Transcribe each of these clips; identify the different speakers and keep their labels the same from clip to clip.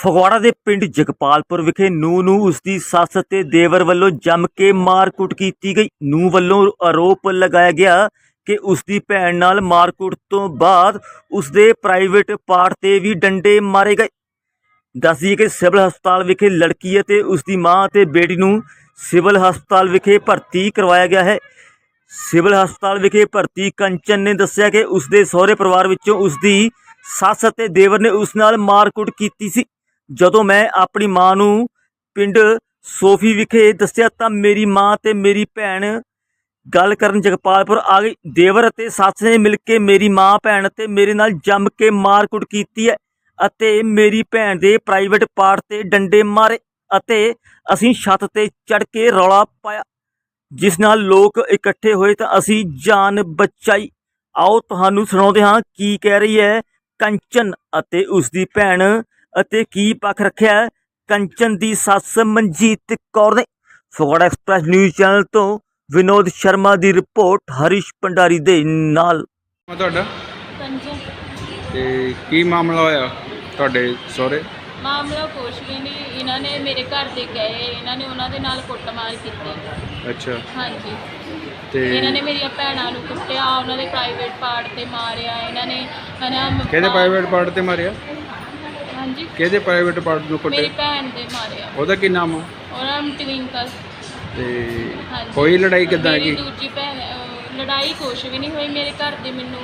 Speaker 1: ਫਗਵਾੜਾ ਦੇ ਪਿੰਡ ਜਗਪਾਲਪੁਰ ਵਿਖੇ ਨੂੰ ਨੂੰ ਉਸ ਦੀ ਸੱਸ ਤੇ ਦੇਵਰ ਵੱਲੋਂ ਜੰਮ ਕੇ ਮਾਰਕੁੱਟ ਕੀਤੀ ਗਈ। ਨੂੰ ਵੱਲੋਂ ਆਰੋਪ ਲਗਾਇਆ ਗਿਆ ਕਿ ਉਸ ਦੀ ਭੈਣ ਨਾਲ ਮਾਰਕੁੱਟ ਤੋਂ ਬਾਅਦ ਉਸ ਦੇ ਪ੍ਰਾਈਵੇਟ ਪਾਰਟ ਤੇ ਵੀ ਡੰਡੇ ਮਾਰੇ ਗਏ। ਦੱਸਦੀ ਕਿ ਸਿਵਲ ਹਸਪਤਾਲ ਵਿਖੇ ਲੜਕੀ ਅਤੇ ਉਸ ਦੀ ਮਾਂ ਅਤੇ ਬੇਟੀ ਨੂੰ ਸਿਵਲ ਹਸਪਤਾਲ ਵਿਖੇ ਭਰਤੀ ਕਰਵਾਇਆ ਗਿਆ ਹੈ। ਸਿਵਲ ਹਸਪਤਾਲ ਵਿਖੇ ਭਰਤੀ ਕੰਚਨ ਨੇ ਦੱਸਿਆ ਕਿ ਉਸ ਦੇ ਸਹੁਰੇ ਪਰਿਵਾਰ ਵਿੱਚੋਂ ਉਸ ਦੀ ਸੱਸ ਅਤੇ ਦੇਵਰ ਨੇ ਉਸ ਨਾਲ ਮਾਰਕੁੱਟ ਕੀਤੀ ਸੀ। ਜਦੋਂ ਮੈਂ ਆਪਣੀ ਮਾਂ ਨੂੰ ਪਿੰਡ ਸੋਫੀ ਵਿਖੇ ਦੱਸਿਆ ਤਾਂ ਮੇਰੀ ਮਾਂ ਤੇ ਮੇਰੀ ਭੈਣ ਗੱਲ ਕਰਨ ਜਗਪਾਲਪੁਰ ਆ ਗਈ। ਦੇਵਰ ਅਤੇ ਸੱਸ ਨੇ ਮਿਲ ਕੇ ਮੇਰੀ ਮਾਂ, ਭੈਣ ਤੇ ਮੇਰੇ ਨਾਲ ਜੰਮ ਕੇ ਮਾਰਕੁੱਟ ਕੀਤੀ ਹੈ ਅਤੇ ਮੇਰੀ ਭੈਣ ਦੇ ਪ੍ਰਾਈਵੇਟ ਪਾਰਟ ਤੇ ਡੰਡੇ ਮਾਰੇ ਅਤੇ ਅਸੀਂ ਛੱਤ ਤੇ ਚੜ ਕੇ ਰੌਲਾ ਪਾਇਆ। ਜਿਸ ਨਾਲ ਲੋਕ ਇਕੱਠੇ ਹੋਏ ਤਾਂ ਅਸੀਂ ਜਾਨ ਬਚਾਈ। ਆਓ ਤੁਹਾਨੂੰ ਸੁਣਾਉਂਦੇ ਹਾਂ ਕੀ ਕਹਿ ਰਹੀ ਹੈ ਕੰਚਨ ਅਤੇ ਉਸ ਦੀ ਭੈਣ ਅਤੇ ਕੀ ਪੱਖ ਰੱਖਿਆ ਕੰਚਨ ਦੀ ਸੱਸ ਮਨਜੀਤ ਕੌਰ ਨੇ। ਫਗਵਾੜਾ ਐਕਸਪ੍ਰੈਸ ਨਿਊਜ਼ ਚੈਨਲ ਤੋਂ ਵਿਨੋਦ ਸ਼ਰਮਾ ਦੀ ਰਿਪੋਰਟ ਹਰੀਸ਼ ਭੰਡਾਰੀ ਦੇ ਨਾਲ।
Speaker 2: ਮੈਂ ਤੁਹਾਡਾ?
Speaker 3: ਪੰਜ
Speaker 2: ਤੇ ਕੀ ਮਾਮਲਾ ਹੋਇਆ ਤੁਹਾਡੇ ਸਹੁਰੇ?
Speaker 3: ਮਾਮਲਾ ਕੁਛ ਵੀ ਨਹੀਂ। ਇਹਨਾਂ ਨੇ ਮੇਰੇ ਘਰ ਦੇ ਗਏ। ਇਹਨਾਂ ਨੇ ਉਹਨਾਂ ਦੇ ਨਾਲ ਕੁੱਟਮਾਰ ਕੀਤੀ।
Speaker 2: ਅੱਛਾ।
Speaker 3: ਹਾਂਜੀ।
Speaker 2: ਤੇ
Speaker 3: ਇਹਨਾਂ ਨੇ ਮੇਰੀਆਂ ਭੈਣਾਂ ਨੂੰ ਕੁੱਟਿਆ। ਉਹਨਾਂ ਦੇ ਪ੍ਰਾਈਵੇਟ ਪਾਰਟ ਤੇ ਮਾਰਿਆ। ਇਹਨਾਂ ਨੇ ਹਨਾ
Speaker 2: ਕਿਹਦੇ ਪ੍ਰਾਈਵੇਟ ਪਾਰਟ ਤੇ ਮਾਰਿਆ?
Speaker 3: ਹਾਂਜੀ।
Speaker 2: ਕਿਹਦੇ ਪ੍ਰਾਈਵੇਟ ਪਾਰਟ ਨੂੰ
Speaker 3: ਮੇਰੀ
Speaker 2: ਕੁੱਟੇ
Speaker 3: ਭੈਣ ਦੇ ਮਾਰਿਆ।
Speaker 2: ਉਹਦਾ ਕੀ ਨਾਮ ਆ?
Speaker 3: ਉਹਨਾਂ ਨੂੰ ਟਵਿੰਕਲ।
Speaker 2: ਤੇ
Speaker 3: ਹਾਂਜੀ।
Speaker 2: ਹੋਈ ਲੜਾਈ ਕਿੱਦਾਂ
Speaker 3: ਮੇਰੀ
Speaker 2: ਹੈਗੀ?
Speaker 3: ਦੂਜੀ ਭੈਣ ਅਹ, ਲੜਾਈ ਕੁਛ ਵੀ ਨਹੀਂ ਹੋਈ। ਮੇਰੇ ਘਰ ਦੇ ਮੈਨੂੰ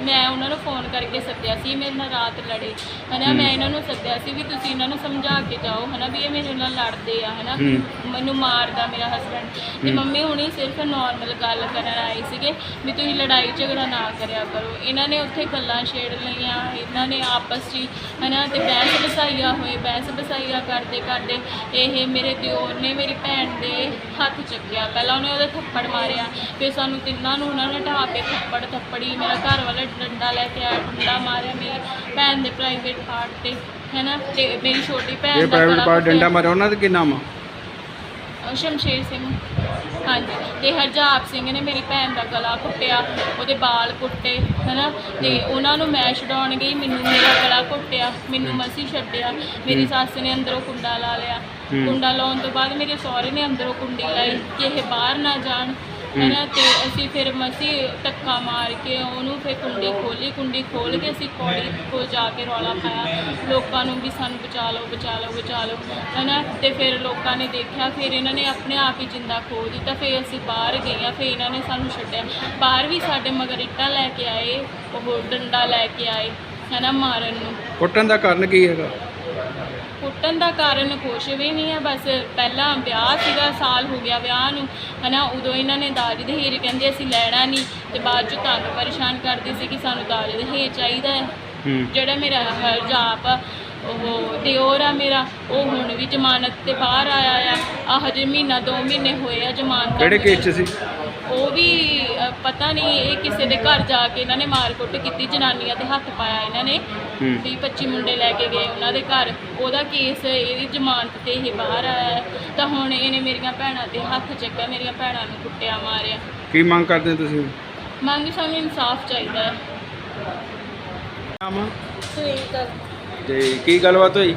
Speaker 3: ਮੈਂ ਉਹਨਾਂ ਨੂੰ ਫੋਨ ਕਰਕੇ ਸੱਦਿਆ ਸੀ ਮੇਰੇ ਨਾਲ ਰਾਤ ਲੜੇ ਹਨਾ। ਮੈਂ ਇਹਨਾਂ ਨੂੰ ਸੱਦਿਆ ਸੀ ਵੀ ਤੁਸੀਂ ਇਹਨਾਂ ਨੂੰ ਸਮਝਾ ਕੇ ਜਾਓ ਹਨਾ ਵੀ ਇਹ ਮੇਰੇ ਨਾਲ ਲੜਦੇ ਆ ਹਨਾ
Speaker 2: ਹੂੰ।
Speaker 3: ਮੈਨੂੰ ਮਾਰਦਾ ਮੇਰਾ ਹਸਬੰਡ ਤੇ
Speaker 2: ਹੂੰ।
Speaker 3: ਮੰਮੀ ਹੁਣੀ ਸਿਰਫ ਨਾਰਮਲ ਗੱਲ ਕਰਨ ਆਏ ਸੀਗੇ ਵੀ ਤੁਸੀਂ ਲੜਾਈ ਝਗੜਾ ਨਾ ਕਰਿਆ ਕਰੋ ਇਹਨਾਂ ਨੇ ਉੱਥੇ ਗੱਲਾਂ ਛੇੜ ਲਈਆਂ ਇਹਨਾਂ ਨੇ ਆਪਸ 'ਚ ਹੀ ਹਨਾ ਤੇ ਬਹਿਸ ਬਸਾਈਆ ਹੋਏ ਬਹਿਸ ਬਸਾਈਆ ਕਰਦੇ ਕਰਦੇ ਇਹ ਮੇਰੇ ਦਿਓਰ ਨੇ ਮੇਰੀ ਭੈਣ ਦੇ ਹੱਥ ਚੱਕਿਆ ਪਹਿਲਾਂ ਉਹਨੇ ਉਹਦੇ ਥੱਪੜ ਮਾਰਿਆ ਫਿਰ ਸਾਨੂੰ ਤਿੰਨਾਂ ਨੂੰ ਉਹਨਾਂ ਨੇ ਢਾਹ ਕੇ ਥੱਪੜ ਥੱਪੜੀ ਮੇਰਾ ਘਰ ਵਾਲਾ ਡੰਡਾ ਲੈ ਕੇ ਆਇਆ ਡੰਡਾ ਮਾਰਿਆ ਮੇਰੀ ਭੈਣ ਦੇ ਪ੍ਰਾਈਵੇਟ ਪਾਰਟ ਤੇ ਹੈਨਾ? ਤੇ ਮੇਰੀ ਛੋਟੀ ਭੈਣ
Speaker 2: ਇਹ
Speaker 3: ਦਾ
Speaker 2: ਪ੍ਰਾਈਵੇਟ ਪਾਰਟ
Speaker 3: ਘੁੱਟਿਆ।
Speaker 2: ਡੰਡਾ ਮਾਰਿਆ ਉਹਨਾਂ ਦਾ ਕੀ ਨਾਮ ਆ?
Speaker 3: ਅਹ ਸ਼ਮਸ਼ੇਰ ਸਿੰਘ। ਹਾਂਜੀ। ਤੇ ਹਰਜਾਪ ਸਿੰਘ ਨੇ ਮੇਰੀ ਭੈਣ ਦਾ ਗਲਾ ਕੁੱਟਿਆ ਉਹਦੇ ਬਾਲ ਕੁੱਟੇ ਹਨਾ? ਤੇ ਉਹਨਾਂ ਨੂੰ ਮੈਂ ਛਡਾਉਣ ਗਈ ਮੈਨੂੰ ਮੇਰਾ ਗਲਾ ਕੁੱਟਿਆ ਮੈਨੂੰ ਮਸੀ ਛੱਡਿਆ। ਮੇਰੀ ਸੱਸ ਨੇ ਅੰਦਰੋਂ ਕੁੰਡਾ ਲਾ ਲਿਆ।
Speaker 2: ਹੂੰ।
Speaker 3: ਕੁੰਡਾ ਲਾਉਣ ਤੋਂ ਬਾਅਦ ਮੇਰੇ ਸਹੁਰੇ ਨੇ ਅੰਦਰੋਂ ਕੁੰਡੀ ਲਾਈ ਕਿ ਇਹ ਬਾਹਰ ਨਾ ਜਾਣ। ਹਨਾ ਤੇ ਅਸੀਂ ਫਿਰ ਮਸੀ ਧੱਕਾ ਮਾਰ ਕੇ ਉਹਨੂੰ ਫਿਰ ਕੁੰਡੀ ਖੋਲੀ ਕੁੰਡੀ ਖੋਲ ਕੇ ਅਸੀਂ ਪੌੜੀ ਕੋਲ ਜਾ ਕੇ ਰੌਲਾ ਪਾਇਆ। ਲੋਕਾਂ ਨੂੰ ਵੀ ਸਾਨੂੰ ਬਚਾ ਲਓ ਬਚਾ ਲਓ ਬਚਾ ਲਓ ਹਨਾ? ਤੇ ਫਿਰ ਲੋਕਾਂ ਨੇ ਦੇਖਿਆ ਫਿਰ ਇਹਨਾਂ ਨੇ ਆਪਣੇ ਆਪ ਹੀ ਜਿੰਦਾ ਖੋ ਦਿੱਤਾ ਫਿਰ ਅਸੀਂ ਬਾਹਰ ਗਈਆਂ ਫਿਰ ਇਹਨਾਂ ਨੇ ਸਾਨੂੰ ਛੱਡਿਆ। ਬਾਹਰ ਵੀ ਸਾਡੇ ਮਗਰ ਇੱਟਾਂ ਲੈ ਕੇ ਆਏ ਉਹ ਡੰਡਾ ਲੈ ਕੇ ਆਏ ਹਨਾ ਮਾਰਨ ਨੂੰ।
Speaker 2: ਕੁੱਟਣ ਦਾ ਕਾਰਨ ਕੀ ਹੈਗਾ?
Speaker 3: ਕੁੱਟਣ ਦਾ ਕਾਰਨ ਕੁਛ ਵੀ ਨਹੀਂ ਹੈ ਬਸ ਪਹਿਲਾਂ ਵਿਆਹ ਸੀਗਾ ਸਾਲ ਹੋ ਗਿਆ ਵਿਆਹ ਨੂੰ ਹਨਾ ਉਦੋਂ ਇਹਨਾਂ ਨੇ ਦਾਜ ਦਹੇਜ ਕਹਿੰਦੇ ਅਸੀਂ ਲੈਣਾ ਨਹੀਂ ਤੇ ਬਾਅਦ ਚ ਤੰਗ ਪਰੇਸ਼ਾਨ ਕਰਦੀ ਸੀ ਕਿ ਸਾਨੂੰ ਦਾਜ ਦਹੇਜ ਚਾਹੀਦਾ ਹੈ।
Speaker 2: ਹੂੰ।
Speaker 3: ਜਿਹੜਾ ਮੇਰਾ ਹਰਜਾਪ ਆ, ਉਹ ਦਿਓਰ ਆ ਮੇਰਾ ਉਹ ਹੁਣ ਵੀ ਜ਼ਮਾਨਤ ਤੇ ਬਾਹਰ ਆਇਆ ਆ ਆ ਹਜੇ ਮਹੀਨਾ ਦੋ ਮਹੀਨੇ ਹੋਏ ਆ ਜ਼ਮਾਨਤ
Speaker 2: ਕਿਹੜੇ ਕੇਸ 'ਚ ਸੀ?
Speaker 3: ਉਹ ਵੀ ਪਤਾ ਨਹੀਂ ਇਹ ਕਿਸੇ ਦੇ ਘਰ ਜਾ ਕੇ ਇਹਨਾਂ ਨੇ ਮਾਰਕੁੱਟ ਕੀਤੀ ਜਨਾਨੀਆਂ ਤੇ ਹੱਥ ਪਾਇਆ ਇਹਨਾਂ ਨੇ।
Speaker 2: ਹੂੰ।
Speaker 3: 20 25 ਮੁੰਡੇ ਲੈ ਕੇ ਗਏ ਉਹਨਾਂ ਦੇ ਘਰ। ਉਹਦਾ ਕੇਸ ਇਹਦੀ ਜ਼ਮਾਨਤ ਤੇ ਇਹ ਬਾਹਰ ਆਇਆ ਹੈ। ਤਾਂ ਹੁਣ ਇਹਨੇ ਮੇਰੀਆਂ ਭੈਣਾਂ ਤੇ ਹੱਥ ਚੱਕਿਆ ਮੇਰੀਆਂ ਭੈਣਾਂ ਨੂੰ ਕੁੱਟਿਆ ਮਾਰਿਆ।
Speaker 2: ਕੀ ਮੰਗ ਕਰਦੇ ਹੋ ਤੁਸੀਂ?
Speaker 3: ਮੰਗ ਸਾਨੂੰ ਇਨਸਾਫ ਚਾਹੀਦਾ ਹੈ।
Speaker 2: ਨਾਮ? ਤੇ ਕੀ ਗੱਲਬਾਤ ਹੋਈ?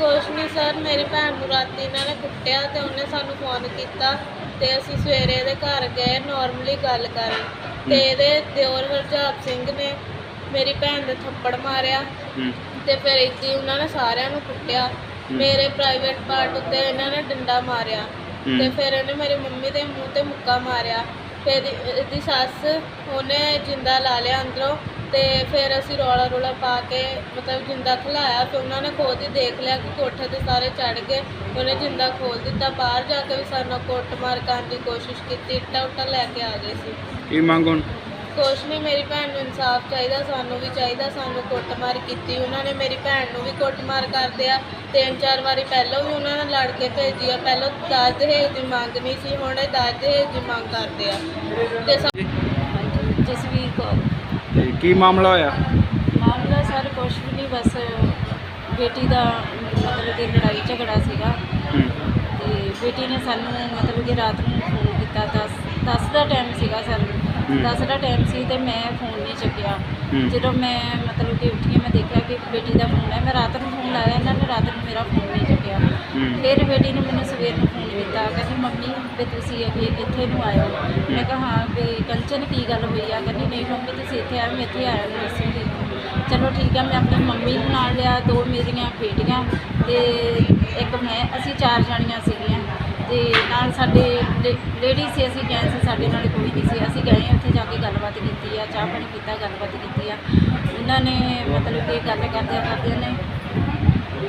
Speaker 4: ਕੁਛ ਨਹੀਂ ਸਰ ਮੇਰੀ ਭੈਣ ਨੂੰ ਰਾਤੀ ਇਹਨਾਂ ਨੇ ਕੁੱਟਿਆ ਤੇ ਉਹਨੇ ਸਾਨੂੰ ਫੋਨ ਕੀਤਾ ਤੇ ਅਸੀਂ ਸਵੇਰੇ ਇਹਦੇ ਘਰ ਗਏ ਨਾਰਮਲੀ ਗੱਲ ਕਰਨ। ਤੇ ਇਹਦੇ ਦਿਓਰ ਹਰਜਾਪ ਸਿੰਘ ਨੇ ਮੇਰੀ ਭੈਣ ਦੇ ਥੱਪੜ ਮਾਰਿਆ
Speaker 2: ਹੂੰ।
Speaker 4: ਤੇ ਫਿਰ ਇੱਦੀ ਉਹਨਾਂ ਨੇ ਸਾਰਿਆਂ ਨੂੰ ਕੁੱਟਿਆ। ਮੇਰੇ ਪ੍ਰਾਈਵੇਟ ਪਾਰਟ ਉੱਤੇ ਇਹਨਾਂ ਨੇ ਡੰਡਾ ਮਾਰਿਆ। ਤੇ ਫਿਰ ਇਹਨੇ ਮੇਰੀ ਮੰਮੀ ਦੇ ਮੂੰਹ ਤੇ ਮੁੱਕਾ ਮਾਰਿਆ। ਫਿਰ ਇਹਦੀ ਸੱਸ ਉਹਨੇ ਜਿੰਦਾ ਲਾ ਲਿਆ ਅੰਦਰੋਂ ਤੇ ਫਿਰ ਅਸੀਂ ਰੌਲਾ ਰੌਲਾ ਪਾ ਕੇ ਮਤਲਬ ਜਿੰਦਾ ਖਲਾਇਆ ਫਿਰ ਉਹਨਾਂ ਨੇ ਖੁਦ ਹੀ ਦੇਖ ਲਿਆ ਕਿ ਕੋਠੇ ਤੇ ਸਾਰੇ ਚੜ ਗਏ। ਉਹਨੇ ਜਿੰਦਾ ਖੋਲ ਦਿੱਤਾ ਬਾਹਰ ਜਾ ਕੇ ਵੀ ਸਾਨੂੰ ਕੁੱਟਮਾਰ ਕਰਨ ਦੀ ਕੋਸ਼ਿਸ਼ ਕੀਤੀ ਇੱਟਾਂ ਉੱਟਾਂ ਲੈ ਕੇ ਆ ਗਏ ਸੀ।
Speaker 2: ਕੀ ਮੰਗ ਹੁਣ?
Speaker 4: ਕੁਛ ਨਹੀਂ ਮੇਰੀ ਭੈਣ ਨੂੰ ਇਨਸਾਫ ਚਾਹੀਦਾ ਸਾਨੂੰ ਵੀ ਚਾਹੀਦਾ ਸਾਨੂੰ ਕੁੱਟਮਾਰ ਕੀਤੀ ਉਹਨਾਂ ਨੇ ਮੇਰੀ ਭੈਣ ਨੂੰ ਵੀ ਕੁੱਟਮਾਰ ਕਰਦੇ ਆ। ਤਿੰਨ ਚਾਰ ਵਾਰੀ ਪਹਿਲਾਂ ਵੀ ਉਹਨਾਂ ਨੇ ਲੜ ਕੇ ਭੇਜੀ ਆ ਪਹਿਲਾਂ ਦਾਜ ਦਹੇਜ ਦੀ ਮੰਗ ਨਹੀਂ ਸੀ ਹੁਣ ਇਹ ਦਾਜ ਦਹੇਜ ਦੀ ਮੰਗ ਕਰਦੇ ਆ। ਤੇ ਸਾ-
Speaker 3: ਜਸਵੀਰ ਕੌਰ
Speaker 2: ਤੇ ਕੀ ਮਾਮਲਾ ਹੋਇਆ?
Speaker 3: ਮਾਮਲਾ ਸਰ ਕੁਛ ਵੀ ਨਹੀਂ ਬਸ ਬੇਟੀ ਦਾ ਮਤਲਬ ਕਿ ਲੜਾਈ ਝਗੜਾ ਸੀਗਾ। ਤੇ ਬੇਟੀ ਨੇ ਸਾਨੂੰ ਮਤਲਬ ਕਿ ਰਾਤ ਨੂੰ ਫੋਨ ਕੀਤਾ 10 10 ਦਾ ਟਾਈਮ ਸੀਗਾ ਸਰ।
Speaker 2: ਹੂੰ।
Speaker 3: 10 ਦਾ ਟਾਈਮ ਸੀ ਤੇ ਮੈਂ ਫੋਨ ਨਹੀਂ ਚੱਕਿਆ। ਜਦੋਂ ਮੈਂ ਮਤਲਬ ਕਿ ਉੱਠੀ ਮੈਂ ਦੇਖਿਆ ਕਿ ਬੇਟੀ ਦਾ ਫੋਨ ਹੈ। ਮੈਂ ਰਾਤ ਨੂੰ ਫੋਨ ਲਾਇਆ ਇਹਨਾਂ ਨੇ
Speaker 5: ਫਿਰ ਬੇਟੀ ਨੇ ਮੈਨੂੰ ਸਵੇਰ ਨੂੰ ਫੋਨ ਕੀਤਾ ਕਹਿੰਦੀ ਮੰਮੀ, ਵੀ ਤੁਸੀਂ ਅੱਗੇ ਇੱਥੇ ਨੂੰ ਆਇਓ। ਮੈਂ ਕਿਹਾ, ਹਾਂ, ਵੀ ਕੰਚਨ ਕੀ ਗੱਲ ਹੋਈ ਆ? ਕਹਿੰਦੀ, ਨਹੀਂ ਮੰਮੀ, ਤੁਸੀਂ ਇੱਥੇ ਆਇਓ, ਮੈਂ ਇੱਥੇ ਆਇਆ ਨੂੰ ਦੱਸੂਗੀ ਚਲੋ ਠੀਕ ਆ, ਮੈਂ ਆਪਣੀ ਮੰਮੀ ਨੂੰ ਨਾਲ ਲਿਆ, ਦੋ ਮੇਰੀਆਂ ਬੇਟੀਆਂ ਤੇ ਇੱਕ ਮੈਂ, ਅਸੀਂ ਚਾਰ ਜਾਣੀਆਂ ਸੀਗੀਆਂ। ਤੇ ਨਾਲ ਸਾਡੇ ਲੇਡੀ ਸੀ, ਅਸੀਂ ਗਏ ਸੀ, ਸਾਡੇ ਨਾਲ ਕੋਈ ਨਹੀਂ ਸੀ। ਅਸੀਂ ਗਏ ਉੱਥੇ ਜਾ ਕੇ ਗੱਲਬਾਤ ਕੀਤੀ ਆ, ਚਾਹ ਪਾਣੀ ਪੀਤਾ, ਗੱਲਬਾਤ ਕੀਤੀ ਆ। ਉਹਨਾਂ ਨੇ ਮਤਲਬ ਕਿ ਗੱਲ ਕਰਦਿਆਂ ਕਰਦਿਆਂ ਨੇ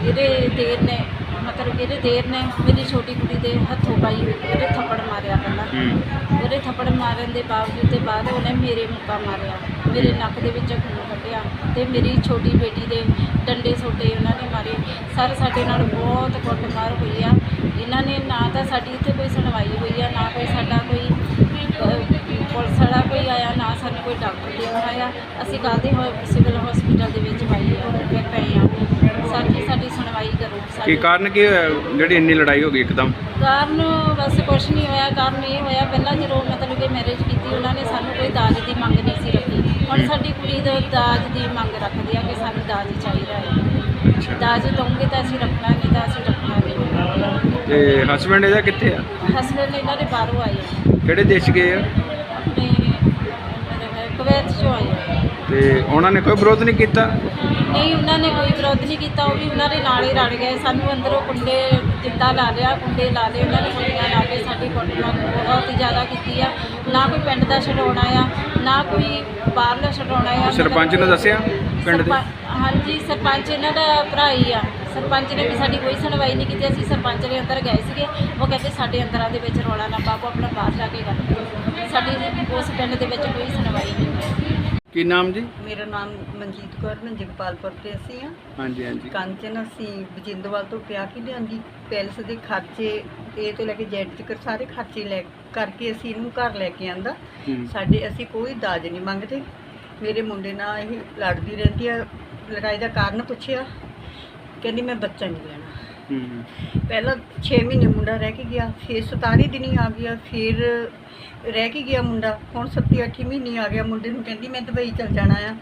Speaker 5: ਜਿਹੜੇ ਦੇਰ ਨੇ ਮਤਲਬ ਇਹਦੇ ਦੇਰ ਨੇ ਮੇਰੀ ਛੋਟੀ ਕੁੜੀ ਦੇ ਹੱਥੋਂ ਪਾਈ ਉਹਦੇ ਥੱਪੜ ਮਾਰਿਆ ਪਹਿਲਾਂ। ਉਹਦੇ ਥੱਪੜ ਮਾਰਨ ਦੇ ਬਾਵਜੂਦ ਤੇ ਬਾਅਦ ਉਹਨੇ ਮੇਰੇ ਮੁੱਕਾ ਮਾਰਿਆ। ਮੇਰੇ ਨੱਕ ਦੇ ਵਿੱਚ ਖੂਨ ਕੱਢਿਆ ਤੇ ਮੇਰੀ ਛੋਟੀ ਬੇਟੀ ਦੇ ਡੰਡੇ ਸੋਟੇ ਉਹਨਾਂ ਨੇ ਮਾਰੇ। ਸਰ ਸਾਡੇ ਨਾਲ ਬਹੁਤ ਕੁੱਟਮਾਰ ਹੋਈ ਆ। ਇਹਨਾਂ ਨੇ ਨਾ ਤਾਂ ਸਾਡੀ ਇੱਥੇ ਕੋਈ ਸੁਣਵਾਈ ਹੋਈ ਆ ਨਾ ਕੋਈ ਸਾਡਾ ਕੋਈ ਪੁਲਿਸ ਵਾਲਾ ਕੋਈ ਆਇਆ ਨਾ ਸਾਨੂੰ ਕੋਈ ਡਾਕਟਰ ਦੇਖਣ ਆਇਆ। ਅਸੀਂ ਕੱਲ੍ਹ ਦੇ ਸਿਵਲ ਹਸਪੀਟਲ ਦੇ ਵਿੱਚ ਆਈ ਆ ਪਏ ਆ ਸਾਡੀ ਸਾਡੀ ਸੁਣਵਾਈ ਕਰੋ
Speaker 2: ਕੀ ਕਾਰਨ ਕੀ ਹੋਇਆ? ਜਿਹੜੀ ਇੰਨੀ ਲੜਾਈ ਹੋ ਗਈ ਇੱਕਦਮ?
Speaker 5: ਕਾਰਨ ਬਸ ਕੁਛ ਨਹੀਂ ਹੋਇਆ। ਕਾਰਨ ਇਹ ਹੋਇਆ ਪਹਿਲਾਂ ਜਦੋਂ ਮਤਲਬ ਕਿ ਮੈਰਿਜ ਕੀਤੀ ਉਹਨਾਂ ਨੇ ਸਾਨੂੰ ਕੋਈ ਦਾਜ ਦੀ ਮੰਗ ਨਹੀਂ ਸੀ ਰੱਖੀ। ਹੁਣ ਸਾਡੀ ਕੁੜੀ ਦਾ ਦਾਜ ਦੀ ਮੰਗ ਰੱਖਦੀ ਆ ਕਿ ਸਾਨੂੰ ਦਾਜ ਚਾਹੀਦਾ ਹੈ। ਦਾਜ ਦਊਂਗੇ ਤਾਂ ਅਸੀਂ ਰੱਖਣਾ ਨਹੀਂ ਤਾਂ ਅਸੀਂ ਰੱਖਣਾ ਨਹੀਂ
Speaker 2: ਤੇ ਹਸਬੰਡ ਇਹਦਾ ਕਿੱਥੇ ਆ?
Speaker 5: ਹਸਬੈਂਡ ਇਹਨਾਂ ਦੇ ਬਾਹਰੋਂ ਆਏ ਆ।
Speaker 2: ਕਿਹੜੇ ਦੇਸ਼ ਗਏ ਆ?
Speaker 5: ਆਪਣੇ ਕੁਵੈਤ ਚੋਂ ਆਏ ਆ।
Speaker 2: ਤੇ ਉਹਨਾਂ ਨੇ ਕੋਈ ਵਿਰੋਧ ਨਹੀਂ ਕੀਤਾ?
Speaker 5: ਨਹੀਂ ਉਹਨਾਂ ਨੇ ਕੋਈ ਵਿਰੋਧ ਨਹੀਂ ਕੀਤਾ। ਉਹ ਵੀ ਉਹਨਾਂ ਦੇ ਨਾਲ ਹੀ ਰਲ ਗਏ। ਸਾਨੂੰ ਅੰਦਰੋਂ ਕੁੰਡੇ ਜਿੰਦਾ ਲਾ ਲਿਆ। ਕੁੰਡੇ ਲਾ ਲਏ ਉਹਨਾਂ ਨੇ ਕੁੰਡੀਆਂ ਲਾ ਕੇ ਸਾਡੀ ਕੁੱਟਮਾਰ ਬਹੁਤ ਹੀ ਜ਼ਿਆਦਾ ਕੀਤੀ ਆ। ਨਾ ਕੋਈ ਪਿੰਡ ਦਾ ਛਡਾਉਣਾ ਆ ਨਾ ਕੋਈ ਬਾਹਰਲਾ ਛਡਾਉਣਾ ਆ
Speaker 2: ਸਰਪੰਚ ਨੇ ਦੱਸਿਆ ਪਿੰਡ ਦੇ?
Speaker 5: ਹਾਂਜੀ ਸਰਪੰਚ ਇਹਨਾਂ ਦਾ ਭਰਾ ਹੀ ਆ। ਸਰਪੰਚ ਨੇ ਵੀ ਸਾਡੀ ਕੋਈ ਸੁਣਵਾਈ ਨਹੀਂ ਕੀਤੀ। ਅਸੀਂ ਸਰਪੰਚ ਦੇ ਅੰਦਰ ਗਏ ਸੀਗੇ। ਉਹ ਕਹਿੰਦੇ ਸਾਡੇ ਅੰਦਰਾਂ ਦੇ ਵਿੱਚ ਰੌਲਾ ਨਾ ਪਾਓ ਆਪਣਾ ਬਾਹਰ ਜਾ ਕੇ ਗੱਲ ਕਰੋ। ਸਾਡੀ ਉਸ ਪਿੰਡ ਦੇ ਵਿੱਚ ਕੋਈ ਸੁਣਵਾਈ ਨਹੀਂ।
Speaker 2: ਕੀ ਨਾਮ ਜੀ?
Speaker 6: ਮੇਰਾ ਨਾਮ ਮਨਜੀਤ ਕੌਰ ਮੈਂ ਜਗਪਾਲਪੁਰ ਤੇ ਅਸੀਂ ਆ
Speaker 2: ਹਾਂਜੀ। ਹਾਂਜੀ
Speaker 6: ਕੰਚਨ ਅਸੀਂ ਬਜਿੰਦਵਾਲ ਤੋਂ ਪਿਆ ਕੇ ਲਿਆਂਦੀ ਪੈਲਸ ਦੇ ਖਰਚੇ ਇਹ ਤੋਂ ਲੈ ਕੇ ਜੈਡ ਤੱਕ ਸਾਰੇ ਖਰਚੇ ਲੈ ਕਰਕੇ ਅਸੀਂ ਇਹਨੂੰ ਘਰ ਲੈ ਕੇ ਆਂਦਾ।
Speaker 2: ਹੂੰ।
Speaker 6: ਸਾਡੇ ਅਸੀਂ ਕੋਈ ਦਾਜ ਨਹੀਂ ਮੰਗਦੇ। ਮੇਰੇ ਮੁੰਡੇ ਨਾਲ ਇਹ ਲੜਦੀ ਰਹਿੰਦੀ ਆ ਲੜਾਈ ਦਾ ਕਾਰਨ ਪੁੱਛਿਆ। ਕਹਿੰਦੀ ਮੈਂ ਬੱਚਾ ਨਹੀਂ ਲੈਣਾ। ਪਹਿਲਾਂ 6 ਮਹੀਨੇ ਮੁੰਡਾ ਰਹਿ ਕੇ ਗਿਆ ਫਿਰ 17 ਦਿਨ ਆ ਗਿਆ ਫਿਰ ਰਹਿ ਕੇ ਗਿਆ ਮੁੰਡਾ। ਹੁਣ 7-8 ਮਹੀਨੇ ਆ ਗਿਆ ਮੁੰਡੇ ਨੂੰ ਕਹਿੰਦੀ ਮੈਂ ਦੁਬਈ ਚਲ ਜਾਣਾ ਆ।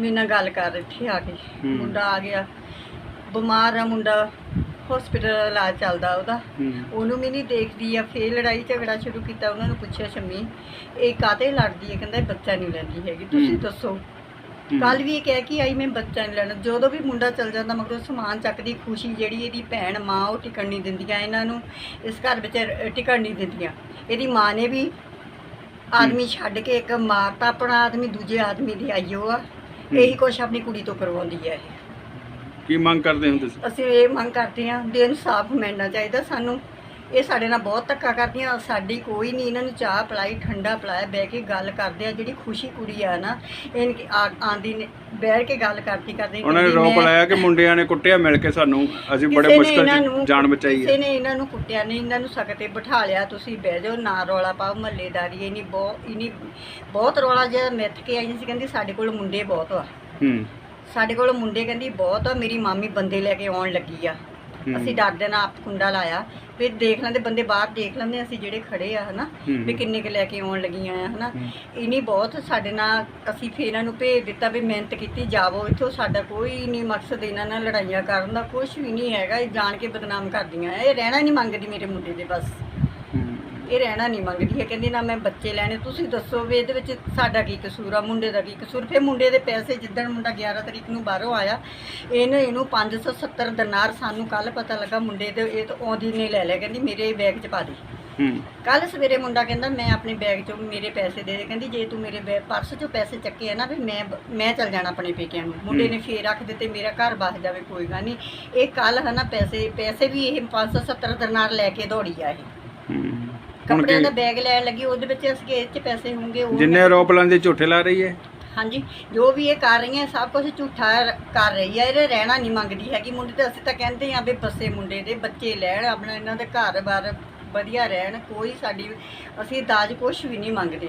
Speaker 6: ਮੇਰੇ ਨਾਲ ਗੱਲ ਕਰ ਇੱਥੇ ਆ ਕੇ। ਮੁੰਡਾ ਆ ਗਿਆ। ਬਿਮਾਰ ਆ ਮੁੰਡਾ ਹਸਪੀਟਲ ਇਲਾਜ ਚੱਲਦਾ ਉਹਦਾ। ਉਹਨੂੰ ਵੀ ਨਹੀਂ ਦੇਖਦੀ ਆ ਫੇਰ ਲੜਾਈ ਝਗੜਾ ਸ਼ੁਰੂ ਕੀਤਾ ਉਹਨਾਂ ਨੂੰ ਪੁੱਛਿਆ ਸ਼ਮੀ ਇਹ ਕਾਤੇ ਲੜਦੀ ਹੈ? ਕਹਿੰਦਾ ਬੱਚਾ ਨਹੀਂ ਲੈਂਦੀ ਹੈਗੀ ਤੁਸੀਂ। ਦੱਸੋ। ਕੱਲ ਵੀ ਇਹ ਕਹਿ ਕੇ ਆਈ ਮੈਂ ਬੱਚਾ ਨਹੀਂ ਲੈਣਾ। ਜਦੋਂ ਵੀ ਮੁੰਡਾ ਚੱਲ ਜਾਂਦਾ ਮਗਰੋਂ ਸਮਾਨ ਚੱਕਦੀ ਖੁਸ਼ੀ ਜਿਹੜੀ ਇਹਦੀ ਭੈਣ ਮਾਂ ਉਹ ਟਿਕਣ ਨਹੀਂ ਦਿੰਦੀਆਂ ਇਹਨਾਂ ਨੂੰ। ਇਸ ਘਰ ਵਿੱਚ ਟਿਕਣ ਨਹੀਂ ਦਿੰਦੀਆਂ। ਇਹਦੀ ਮਾਂ ਨੇ ਵੀ ਆਦਮੀ ਛੱਡ ਕੇ ਇੱਕ ਮਾਰਤਾ ਆਪਣਾ ਆਦਮੀ ਦੂਜੇ ਆਦਮੀ ਦੀ ਆਈਓ ਆ। ਇਹੀ ਕੁਛ ਆਪਣੀ ਕੁੜੀ ਤੋਂ ਕਰਵਾਉਂਦੀ ਹੈ ਇਹ।
Speaker 2: ਕੀ ਮੰਗ ਕਰਦੇ ਹੋ ਤੁਸੀਂ?
Speaker 6: ਅਸੀਂ ਇਹ ਮੰਗ ਕਰਦੇ ਹਾਂ ਵੀ ਇਨਸਾਫ ਮਿਲਣਾ ਚਾਹੀਦਾ ਸਾਨੂੰ। ਇਹ ਸਾਡੇ ਨਾਲ ਬਹੁਤ ਧੱਕਾ ਕਰਦੀਆਂ ਸਾਡੀ ਕੋਈ ਨਹੀਂ ਇਹਨਾਂ ਨੂੰ ਚਾਹ ਪਿਲਾਈ ਠੰਡਾ ਪਿਲਾਇਆ ਬਹਿ ਕੇ ਗੱਲ ਕਰਦੇ ਆ ਜਿਹੜੀ ਖੁਸ਼ੀ ਕੁੜੀ ਆ ਨਾ ਇਹਨ ਆਂਦੀ ਨੇ ਬਹਿ ਕੇ ਗੱਲ ਕਰਦੀ ਕਰਦੀ
Speaker 2: ਉਹਨਾਂ ਨੇ ਰੋਪ ਲਾਇਆ ਕਿ ਮੁੰਡਿਆਂ ਨੇ ਕੁੱਟਿਆ ਮਿਲ ਕੇ ਸਾਨੂੰ ਅਸੀਂ ਬੜੇ
Speaker 6: ਕਿਸੇ
Speaker 2: ਮੁਸ਼ਕਲ
Speaker 6: ਇਹਨਾਂ
Speaker 2: ਚ ਜਾਨ ਬਚਾਈ
Speaker 6: ਕਿਸੇ
Speaker 2: ਹੈ
Speaker 6: ਨੇ ਇਹਨਾਂ ਨੂੰ ਕੁੱਟਿਆ ਨਹੀਂ ਇਹਨਾਂ ਨੂੰ ਸਕਤੇ ਬਿਠਾ ਲਿਆ ਤੁਸੀਂ ਬਹਿ ਜਾਓ ਨਾ ਰੌਲਾ ਪਾਓ ਮਹੱਲੇਦਾਰੀ ਇਹ ਨਹੀਂ ਬਹੁਤ ਇਨੀ ਬਹੁਤ ਰੌਲਾ ਜਿਹਾ ਮਿੱਥ ਕੇ ਆਈ ਸੀ ਕਹਿੰਦੀ ਸਾਡੇ ਕੋਲ ਮੁੰਡੇ ਬਹੁਤ ਆ।
Speaker 2: ਹੂੰ।
Speaker 6: ਸਾਡੇ ਕੋਲ ਮੁੰਡੇ ਕਹਿੰਦੀ ਬਹੁਤ ਆ ਮੇਰੀ ਮਾਮੀ ਬੰਦੇ ਲੈ ਕੇ ਆਉਣ ਲੱਗੀ ਆ। ਅਸੀਂ ਡਰਦੇ ਨਾਲ ਆਪ ਕੁੰਡਾ ਲਾਇਆ ਫਿਰ ਦੇਖ ਲੈਂਦੇ ਬੰਦੇ ਬਾਹਰ ਦੇਖ ਲੈਂਦੇ ਅਸੀਂ ਜਿਹੜੇ ਖੜੇ ਆ ਹਨਾ। ਵੀ ਕਿੰਨੇ ਕੁ ਲੈ ਕੇ ਆਉਣ ਲੱਗੀਆਂ ਆ ਹਨਾ। ਇਨੀ ਬਹੁਤ ਸਾਡੇ ਨਾਲ ਅਸੀਂ ਫਿਰ ਇਹਨਾਂ ਨੂੰ ਭੇਜ ਦਿੱਤਾ ਵੀ ਮਿਹਨਤ ਕੀਤੀ ਜਾਵੋ ਇੱਥੋਂ ਸਾਡਾ ਕੋਈ ਨਹੀਂ ਮਕਸਦ ਇਹਨਾਂ ਨਾਲ ਲੜਾਈਆਂ ਕਰਨ ਦਾ ਕੁਝ ਵੀ ਨਹੀਂ ਹੈਗਾ ਇਹ ਜਾਣ ਕੇ ਬਦਨਾਮ ਕਰਦੀਆਂ ਇਹ ਰਹਿਣਾ ਨਹੀਂ ਮੰਗਦੀ ਮੇਰੇ ਮੁੰਡੇ ਦੇ ਬਸ। ਇਹ ਰਹਿਣਾ ਨਹੀਂ ਮੰਗਦੀ। ਹੈ ਕਹਿੰਦੀ ਨਾ ਮੈਂ ਬੱਚੇ ਲੈਣੇ ਤੁਸੀਂ ਦੱਸੋ ਵੀ ਇਹਦੇ ਵਿੱਚ ਸਾਡਾ ਕੀ ਕਸੂਰ ਆ ਮੁੰਡੇ ਦਾ ਕੀ ਕਸੂਰ? ਫਿਰ ਮੁੰਡੇ ਦੇ ਪੈਸੇ ਜਿੱਦਣ ਮੁੰਡਾ 11 ਤਰੀਕ ਨੂੰ ਬਾਹਰੋਂ ਆਇਆ ਇਹਨੇ ਇਹਨੂੰ 570 ਦਿਨਾਰ ਸਾਨੂੰ ਕੱਲ ਪਤਾ ਲੱਗਾ ਮੁੰਡੇ ਦੇ ਇਹ ਤਾਂ ਆਉਂਦੀ ਨੇ ਲੈ ਲਿਆ ਕਹਿੰਦੀ ਮੇਰੇ ਬੈਗ 'ਚ ਪਾ ਦੇ। ਕੱਲ ਸਵੇਰੇ ਮੁੰਡਾ ਕਹਿੰਦਾ ਮੈਂ ਆਪਣੇ ਬੈਗ 'ਚੋਂ ਮੇਰੇ ਪੈਸੇ ਦੇ ਦੇ ਕਹਿੰਦੀ ਜੇ ਤੂੰ ਮੇਰੇ ਪਰਸ 'ਚੋਂ ਪੈਸੇ ਚੱਕੇ ਆ ਨਾ ਵੀ ਮੈਂ ਮੈਂ ਚੱਲ ਜਾਣਾ ਆਪਣੇ ਪੇਕਿਆਂ ਨੂੰ। ਮੁੰਡੇ ਨੇ ਫੇਰ ਰੱਖ ਦਿੱਤੇ ਮੇਰਾ ਘਰ ਬਸ ਜਾਵੇ ਕੋਈ ਗੱਲ ਨਹੀਂ। ਇਹ ਕੱਲ ਹਨਾ ਪੈਸੇ ਪੈਸੇ ਵੀ ਇਹ 570 ਦਿਨਾਰ ਲੈ ਕੇ ਦੌੜੀ ਆ ਇਹ। ਕੱਪੜਿਆਂ ਦਾ ਬੈਗ ਲੈਣ ਲੱਗੀ ਉਹਦੇ ਵਿੱਚ ਅਸੀਂ ਇਹ 'ਚ ਪੈਸੇ ਹੋਣਗੇ ਉਹ
Speaker 2: ਜਿੰਨੇ ਆਰੋਪ ਲਾਉਂਦੇ ਝੂਠੇ ਲਾ ਰਹੀ ਹੈ?
Speaker 6: ਹਾਂਜੀ ਜੋ ਵੀ ਇਹ ਕਰ ਰਹੀਆਂ ਸਭ ਕੁਝ ਝੂਠਾ ਕਰ ਰਹੀ ਹੈ ਇਹ ਰਹਿਣਾ ਨਹੀਂ ਮੰਗਦੀ ਹੈਗੀ। ਮੁੰਡੇ ਤੇ ਅਸੀਂ ਤਾਂ ਕਹਿੰਦੇ ਆਂ ਵੀ ਬੱਸੇ ਮੁੰਡੇ ਦੇ ਬੱਚੇ ਲੈਣ ਆਪਣਾ ਇਹਨਾਂ ਦੇ ਘਰ-ਬਾਰ ਵਧੀਆ ਰਹਿਣ ਕੋਈ ਸਾਡੀ ਅਸੀਂ ਦਾਜ ਕੁਝ ਵੀ ਨਹੀਂ ਮੰਗਦੇ